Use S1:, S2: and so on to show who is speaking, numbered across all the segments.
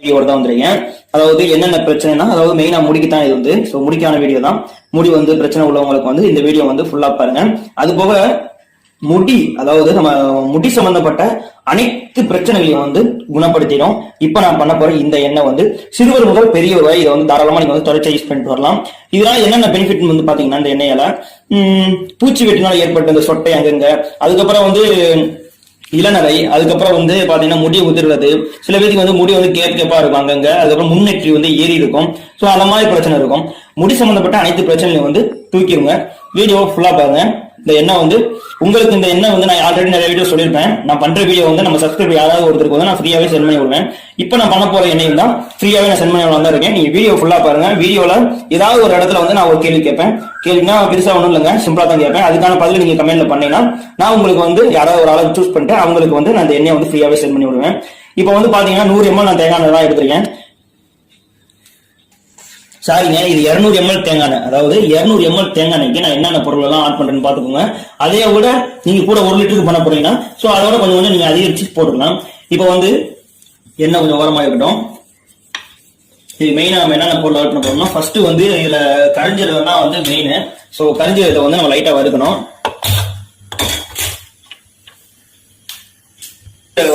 S1: வீடியோட தான் வந்திருக்கேன். அதாவது என்னென்ன பிரச்சனைனா அதாவது மெயினா முடிக்கு தான் இது வந்து. ஸோ முடிக்கான வீடியோ தான். முடி வந்து பிரச்சனை உள்ளவங்களுக்கு வந்து இந்த வீடியோ வந்து ஃபுல்லா பாருங்க. அது போக முடி அதாவது நம்ம முடி சம்பந்தப்பட்ட அனைத்து பிரச்சனைகளையும் வந்து குணப்படுத்திடும். இப்ப நான் பண்ண போற இந்த எண்ணெய் வந்து சிறுவர் முதல் பெரியவர் வரை இதை வந்து தாராளமா நீங்க வந்து தொடர்ச்சியா யூஸ் பண்ணிட்டு வரலாம். இதனால என்னென்ன பெனிஃபிட் வந்து பாத்தீங்கன்னா இந்த எண்ணெயால? பூச்சி வெட்டினால ஏற்பட்ட இந்த சொட்டை அங்கங்க. அதுக்கப்புறம் வந்து இளநரை அதுக்கப்புறம் வந்து பாத்தீங்கன்னா முடி உதிர்றது. சில பேருக்கு வந்து முடி வந்து கேப் கேப்பா இருக்கும் அங்கங்க. அதுக்கப்புறம் முன்னேற்றி வந்து ஏறி இருக்கும். சோ அந்த மாதிரி பிரச்சனை இருக்கும். முடி சம்பந்தப்பட்ட அனைத்து பிரச்சனையும் வந்து தூக்கிடுங்க வீடியோ ஃபுல்லா பாருங்க. இந்த எண்ணெய் வந்து உங்களுக்கு இந்த எண்ணெய் வந்து நான் ஆல்ரெடி நிறைய வீடியோ சொல்லியிருப்பேன். நான் பண்ற வீடியோ வந்து நம்ம சப்ஸ்கிரைப் யாராவது ஒருத்தருக்கு வந்து நான் ஃப்ரீயாவே சென்ட் பண்ணி விடுவேன். இப்போ நான் பண்ண போற எண்ணையும் தான் ஃப்ரீயாவே நான் சென்ட் பண்ணி தான் இருக்கேன். நீங்க வீடியோ ஃபுல்லா பாருங்க. வீடியோல ஏதாவது ஒரு இடத்துல வந்து நான் ஒரு கேள்வி கேட்பேன். கேள்வினா பெருசா ஒண்ணும் இல்லைங்க. சிம்பிளா தான் கேட்பேன். அதுக்கான பதில் நீங்க கமெண்ட்ல பண்ணீங்கன்னா நான் உங்களுக்கு வந்து யாராவது ஒரு ஆளை சூஸ் பண்ணிட்டு அவங்களுக்கு வந்து நான் இந்த எண்ணெயை வந்து ஃப்ரீயாவே சென்ட் பண்ணி விடுவேன். இப்போ வந்து பாத்தீங்கன்னா நூறு எம்எல் நான் தேங்காய் எண்ணெய் எடுத்திருக்கேன். சாரிங்க இது 200 எம்எல் தேங்காய் அதாவது 200 எம்எல் தேங்காய் எண்ணெய்க்கு நான் என்னென்ன பொருள் எல்லாம் ஆட் பண்றேன்னு பாத்துக்கோங்க அதே விட நீங்க கூட ஒரு லிட்டருக்கு பண்ண போறீங்கன்னா சோ அதோட கொஞ்சம் கொஞ்சம் நீங்க அதிகரிச்சு போட்டுக்கலாம். இப்போ வந்து எண்ணெய் கொஞ்சம் உரமா இருக்கட்டும். இது மெயினா நம்ம என்னென்ன பொருள் ஆட் பண்ண போறோம்னா ஃபர்ஸ்ட் வந்து இதுல கரிஞ்சீரகம் தான் வந்து மெயின் சோ கரிஞ்சீரகத்தை வந்து நம்ம லைட்டா வறுக்கணும்.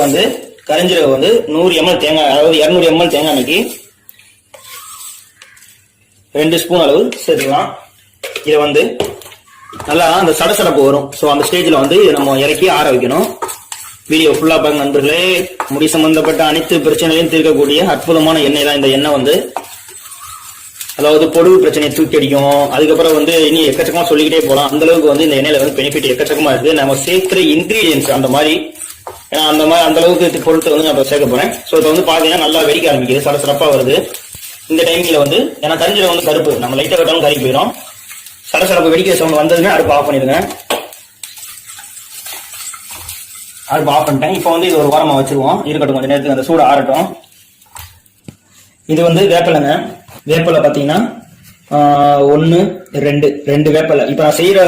S1: வந்து கரிஞ்சீரகம் வந்து நூறு எம்எல் தேங்காய் அதாவது 200 எம்எல் தேங்காய் அன்னைக்கு ரெண்டு ஸ்பூன் அளவு. சேர்த்துக்கலாம் இதை வந்து நல்லா அந்த சடசடப்பு வரும். ஸோ அந்த ஸ்டேஜில் வந்து இதை நம்ம இறக்கி ஆற வைக்கணும். வீடியோ ஃபுல்லாக பாருங்க நண்பர்களே. முடி சம்பந்தப்பட்ட அனைத்து பிரச்சனைகளையும் தீர்க்கக்கூடிய அற்புதமான எண்ணெய் தான் இந்த எண்ணெய் வந்து. அதாவது பொடுகு பிரச்சனையை தூக்கி அடிக்கும். அதுக்கப்புறம் வந்து இனி எக்கச்சக்கமா சொல்லிக்கிட்டே போகலாம் அந்த அளவுக்கு வந்து இந்த எண்ணெயில வந்து பெனிஃபிட் எக்கச்சக்கமா இருக்குது நம்ம சேர்க்கிற இன்கிரீடியன்ஸ் அந்த மாதிரி. ஏன்னா அந்த மாதிரி அந்த அளவுக்கு பொருட்கள் வந்து நான் சேர்க்க போறேன். ஸோ இப்போ வந்து பார்த்தீங்கன்னா நல்லா வெடிக்க ஆரம்பிக்குது. சடசடப்பா வருது. இந்த டைமிங்ல வந்து ஏன்னா கரிஞ்சீரகம் வந்து கருப்பு. நம்ம லைட்டாக கட்டாலும் கறி போயிடும். சடசடப்பு வெடிக்கிற சவுண்ட் வந்ததுமே அடுப்பு ஆஃப் பண்ணிடுங்க. அடுப்பு ஆஃப் பண்ணிட்டேன். இப்போ வந்து இது ஒரு வாரமாக வச்சிருவோம். இருக்கட்டும் கொஞ்சம் நேரத்துக்கு அந்த சூடு ஆறட்டும். இது வந்து வேப்பிலைங்க. வேப்பிலை பார்த்தீங்கன்னா ஒன்று ரெண்டு ரெண்டு வேப்பிலை. இப்போ நான் செய்கிற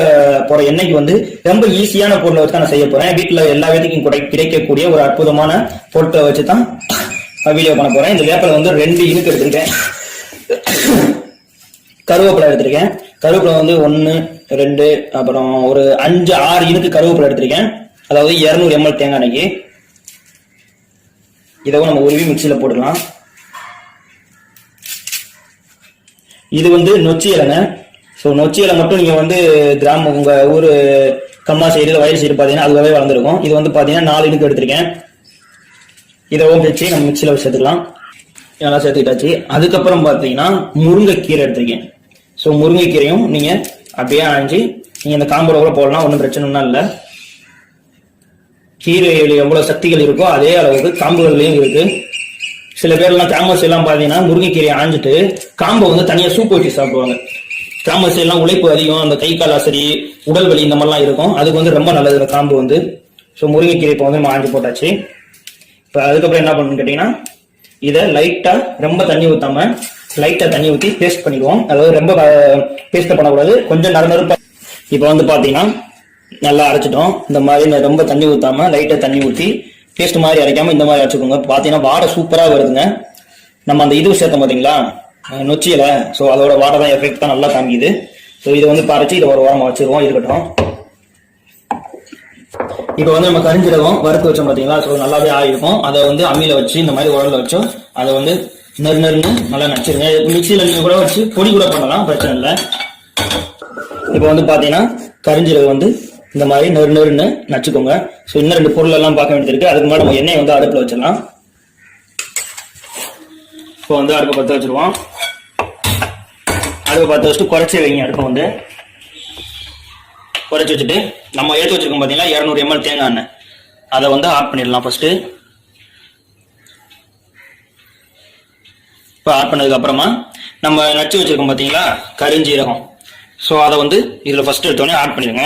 S1: போகிற எண்ணெய்க்கு வந்து ரொம்ப ஈஸியான பொருளை வச்சு தான் நான் செய்ய போகிறேன் வீட்டில் எல்லா வீட்டுக்கும் கிடைக்கக்கூடிய ஒரு அற்புதமான பொருட்களை வச்சு தான் வீடியோ பண்ண போறேன். இந்த வேப்பிலை வந்து ரெண்டு இனுக்கு எடுத்திருக்கேன். கருவேப்பிலை எடுத்திருக்கேன். கருவேப்பிலை வந்து ஒன்று ரெண்டு அப்புறம் ஒரு அஞ்சு ஆறு இனுக்கு கருவேப்பிலை எடுத்திருக்கேன். அதாவது இரநூறு எம்எல் தேங்காய் அன்னைக்கு. இதவும் நம்ம உருவி மிக்சியில் போட்டுக்கலாம். இது வந்து நொச்சி இலைங்க. ஸோ நொச்சி இலை மட்டும் நீங்கள் வந்து கிராமம் உங்கள் ஊர் கம்மா சைடு வயல் சைடு பார்த்தீங்கன்னா அதுவாகவே வளர்ந்துருக்கும். இது வந்து பார்த்தீங்கன்னா நாலு இனுக்கு எடுத்திருக்கேன். இதை வச்சு நம்ம மிக்சியில் வச்சு சேர்த்துக்கலாம் நல்லா சேர்த்துக்கிட்டாச்சு. அதுக்கப்புறம் பார்த்தீங்கன்னா முருங்கைக்கீரை எடுத்திருக்கேன். ஸோ முருங்கைக்கீரையும் நீங்கள் அப்படியே அணைஞ்சு நீங்கள் இந்த காம்போட கூட போடலாம் ஒன்றும் பிரச்சனைனா இல்லை. கீரையில் எவ்வளவு சக்திகள் இருக்கோ அதே அளவுக்கு காம்புகள்லயும் இருக்கு. சில பேர்லாம் தாமஸ் எல்லாம் பார்த்தீங்கன்னா முருங்கைக்கீரையை ஆஞ்சிட்டு காம்பை வந்து தனியாக சூப் வச்சு சாப்பிடுவாங்க. தாமஸ் எல்லாம் உழைப்பு அதிகம் அந்த கை கால் அசரி உடல் வலி இந்த மாதிரிலாம் இருக்கும். அதுக்கு வந்து ரொம்ப நல்லது இந்த காம்பு வந்து. ஸோ முருங்கைக்கீரை இப்போ வந்து நம்ம ஆஞ்சி போட்டாச்சு. இப்போ அதுக்கப்புறம் என்ன பண்ணணும்னு கேட்டீங்கன்னா இதை லைட்டா ரொம்ப தண்ணி ஊத்தாம லைட்டா தண்ணி ஊற்றி பேஸ்ட் பண்ணிடுவோம். அதாவது ரொம்ப பேஸ்ட் பண்ணக்கூடாது. கொஞ்சம் நறுநறுப்பா இப்போ வந்து பாத்தீங்கன்னா நல்லா அரைச்சிட்டோம். இந்த மாதிரி ரொம்ப தண்ணி ஊத்தாம லைட்டா தண்ணி ஊற்றி பேஸ்ட் மாதிரி அரைக்காம இந்த மாதிரி அரைச்சிக்கோங்க. பாத்தீங்கன்னா வாடை சூப்பரா வருதுங்க. நம்ம அந்த இது சேர்த்தோம் பாத்தீங்களா? நொச்சியில் நொச்சியில. ஸோ அதோட வாடை தான் எஃபெக்ட் தான் நல்லா காமிக்குது ஸோ இதை வந்து பறிச்சு இதை ஒரு வாரம் வச்சிருவோம் இருக்கட்டும். இப்போ வந்து நம்ம கரிஞ்சீரகம் வறுத்து வச்சோம் பாத்தீங்களா? ஸோ நல்லாவே ஆயிருக்கும் அதை வந்து அம்மியில வச்சு இந்த மாதிரி உரல்ல வச்சோம் அதை வந்து நெரு நெருன்னு நல்லா நச்சிருங்க. மிக்சியில நீங்க கூட வச்சு பொடி கூட பண்ணலாம். பிரச்சனை இல்லை. இப்போ வந்து பாத்தீங்கன்னா கரிஞ்சீரகம் வந்து இந்த மாதிரி நெரு நெருன்னு நச்சுக்கோங்க. ஸோ இன்னும் ரெண்டு பொருள் எல்லாம் பார்க்க வேண்டியது இருக்குது அதுக்கு முன்னாடி நம்ம எண்ணெய் வந்து அடுப்புல வச்சிடலாம். இப்போ வந்து அடுப்பை பற்ற வச்சிருவோம். அடுப்பை பற்ற வச்சுட்டு குறைச்சி வைங்க அடுப்பை வந்து. குறைச்சி வச்சுட்டு நம்ம எடுத்து வச்சிருக்கோம் பார்த்தீங்கன்னா இரநூறு எம்எல் தேங்காய் எண்ணெய். அதை வந்து ஆட் பண்ணிடலாம் ஃபர்ஸ்ட்டு இப்போ ஆட் பண்ணதுக்கப்புறமா நம்ம நச்சு வச்சிருக்கோம் பார்த்தீங்களா கரிஞ்சீரகம். ஸோ அதை வந்து இதில் ஃபஸ்ட்டு எடுத்தோடனே ஆட் பண்ணிடுங்க.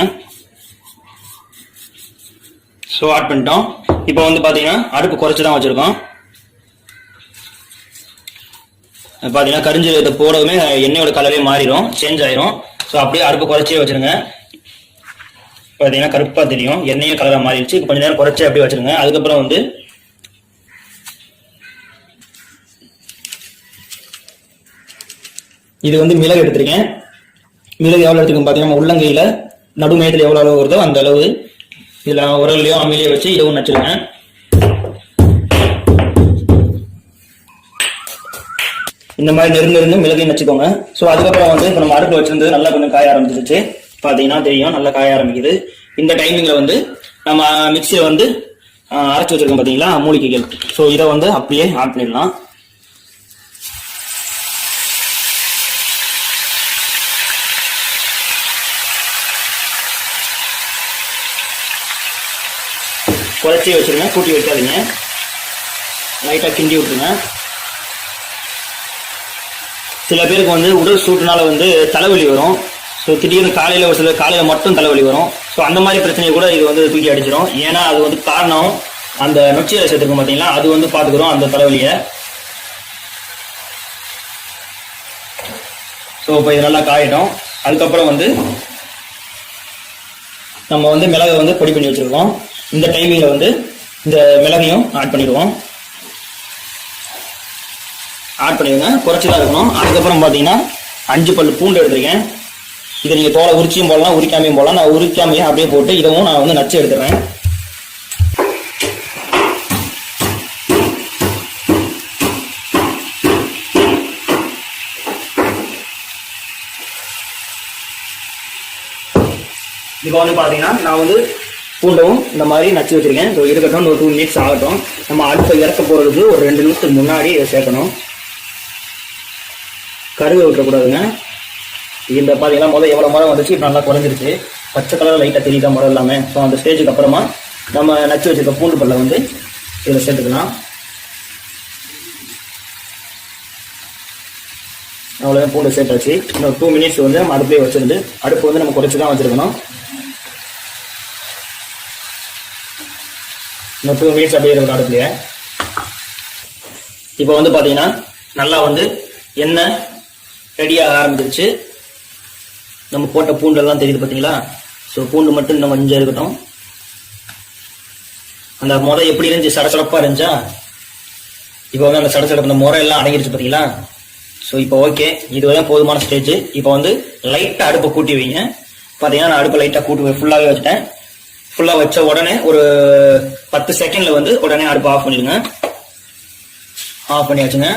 S1: ஸோ ஆட் பண்ணிட்டோம். இப்போ வந்து பார்த்தீங்கன்னா அடுப்பு குறைச்சி தான் வச்சுருக்கோம். பார்த்தீங்கன்னா கரிஞ்சீரகத்தை போடவுமே எண்ணெயோட கலரே மாறிடும் சேஞ்ச் ஆயிரும். ஸோ அப்படியே அடுப்பு குறைச்சியே வச்சிருங்க. பார்த்தீங்கன்னா கருப்பா தெரியும். எண்ணெயும் கலராக மாறிடுச்சு. இப்போ கொஞ்சம் நேரம் குறைச்சி அப்படியே வச்சுருங்க. அதுக்கப்புறம் வந்து இது வந்து மிளகு எடுத்திருக்கேன். மிளகு எவ்வளோ எடுத்துக்கணும் பார்த்தீங்கன்னா உள்ளங்கையில் நடுமையத்தில் எவ்வளோ அளவு வருதோ அந்த அளவு இதில் உரல்லையோ அமிலையோ வச்சு இதுவும் நச்சுருங்க இந்த மாதிரி நெருந்து நெருந்து மிளகையும் வச்சுக்கோங்க. ஸோ அதுக்கப்புறம் வந்து இப்போ நம்ம அடுப்பு வச்சிருந்தது நல்லா கொஞ்சம் காய ஆரம்பிச்சிருச்சு. பார்த்தீங்கன்னா தெரியும் நல்லா காய ஆரம்பிக்குது. இந்த டைமிங்ல வந்து நம்ம மிக்சியை வந்து அரைச்சி வச்சிருக்கோம் பார்த்தீங்களா? மூலிகைகள். ஸோ இதை வந்து அப்படியே ஆட் பண்ணிடலாம். குறைச்சி வச்சிருங்க. கூட்டி வைக்காதீங்க. லைட்டாக கிண்டி விட்டுருங்க. சில பேருக்கு வந்து உடல் சூட்டுனால வந்து தலைவலி வரும். ஸோ திடீர்னு காலையில் ஒரு சில காலையில் மட்டும் தலைவலி வரும். ஸோ அந்த மாதிரி பிரச்சனையை கூட இது வந்து தூக்கி அடிச்சிடும் ஏன்னா அது வந்து காரணம் அந்த நொச்சியை சேர்த்துருக்கோம் பார்த்தீங்களா? அது வந்து பார்த்துக்கிறோம் அந்த தலைவலியை. ஸோ இப்போ இது நல்லா காயட்டும். அதுக்கப்புறம் வந்து நம்ம வந்து மிளகை வந்து பொடி பண்ணி வச்சிருக்கோம். இந்த டைமிங்கில் வந்து இந்த மிளகையும் ஆட் பண்ணிடுவோம். ஆட் பண்ணிடுங்க. குறைச்சி தான் இருக்கணும். அதுக்கப்புறம் பார்த்தீங்கன்னா அஞ்சு பல் பூண்டு எடுத்திருக்கேன். இதை நீங்கள் தோலை உரிச்சியும் போடலாம் உரிக்காமையும் போடலாம். நான் உரிக்காமையே அப்படியே போட்டு இதுவும் நான் வந்து நச்சு எடுத்துறேன் இப்போ வந்து பார்த்தீங்கன்னா நான் வந்து பூண்டவும் இந்த மாதிரி நச்சு வச்சிருக்கேன். ஸோ இருக்கட்டும் ஒரு டூ மினிட்ஸ் ஆகட்டும். நம்ம அடுப்பை இறக்க போகிறதுக்கு ஒரு ரெண்டு நிமிஷத்துக்கு முன்னாடி இதை சேர்க்கணும். கருவை விட்டுறக்கூடாதுங்க இந்த பார்த்தீங்கன்னா முதல் எவ்வளோ மரம் வந்துச்சு இப்போ நல்லா குறைஞ்சிருச்சு. பச்சை கலர் லைட்டாக தெரியுதா மரம் எல்லாமே. ஸோ அந்த ஸ்டேஜுக்கு அப்புறமா நம்ம நச்சு வச்சுருக்க பூண்டு பல்லை வந்து இதில் சேர்த்துக்கலாம். அவ்வளோ பூண்டு சேர்த்தாச்சு. இன்னும் டூ மினிட்ஸ் வந்து நம்ம அடுப்பே வச்சுருந்து அடுப்பு வந்து நம்ம குறைச்சி தான் வச்சுருக்கணும். இன்னும் டூ மினிட்ஸ் அப்படியே இருக்கணும் அடுப்புலையே. இப்போ வந்து பார்த்தீங்கன்னா நல்லா வந்து எண்ணெய் ரெடியாக ஆரம்பிச்சிருச்சு. நம்ம போட்ட பூண்டெல்லாம் தெரியுது பார்த்தீங்களா ஸோ பூண்டு மட்டும் இன்னும் கொஞ்சம் இருக்கட்டும். அந்த முறை எப்படி இருந்துச்சு? சடசடப்பாக இருந்துச்சா? இப்போ வந்து அந்த சடசடப்பு அந்த முறை எல்லாம் அடங்கிருச்சு பார்த்தீங்களா ஸோ இப்போ ஓகே இதுதான் போதுமான ஸ்டேஜ் இப்போ வந்து லைட்டாக அடுப்பை கூட்டி வைங்க. பார்த்தீங்கன்னா நான் அடுப்பை லைட்டாக கூட்டி ஃபுல்லாகவே வச்சுட்டேன். ஃபுல்லாக வச்ச உடனே ஒரு பத்து செகண்டில் வந்து உடனே அடுப்பை ஆஃப் பண்ணிடுங்க. ஆஃப் பண்ணியாச்சுங்க.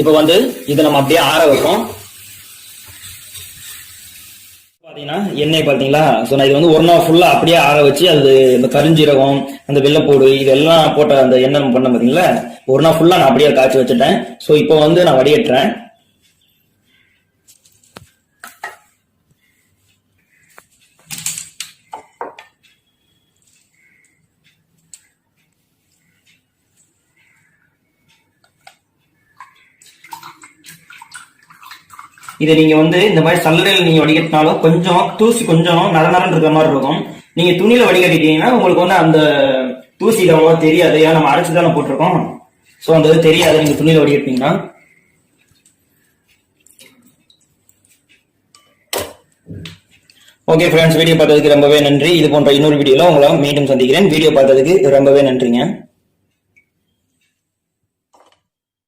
S1: இப்போ வந்து இதை நம்ம அப்படியே ஆற வைப்போம். பார்த்தீங்கன்னா எண்ணெய் பார்த்தீங்களா? ஸோ நான் இது வந்து ஒரு நாள் ஃபுல்லாக அப்படியே ஆற வச்சு அது இந்த கருஞ்சீரகம் அந்த வெள்ளைப்பூடு இதெல்லாம் போட்ட அந்த எண்ணெய் பண்ண பார்த்தீங்களா? ஒரு நாள் ஃபுல்லாக நான் அப்படியே காய்ச்சி வச்சுட்டேன். ஸோ இப்போ வந்து நான் வடிகட்டுறேன். இதை நீங்க வந்து இந்த மாதிரி சல்லடையில் நீங்க வடிகட்டினாலும் கொஞ்சம் தூசி கொஞ்சம் நல நரன்னு இருக்கிற மாதிரி இருக்கும். நீங்க துணியில வடிகட்டிட்டீங்கன்னா உங்களுக்கு வந்து அந்த தூசி இது தெரியாது. ஏன்னா நம்ம அரைச்சு தானே போட்டிருக்கோம். ஸோ அந்த இது தெரியாது. நீங்க துணியில வடிகட்டினீங்கன்னா. ஓகே ஃப்ரெண்ட்ஸ் வீடியோ பார்த்ததுக்கு ரொம்பவே நன்றி. இது போன்ற இன்னொரு வீடியோவில் உங்களை மீண்டும் சந்திக்கிறேன். வீடியோ பார்த்ததுக்கு ரொம்பவே நன்றிங்க.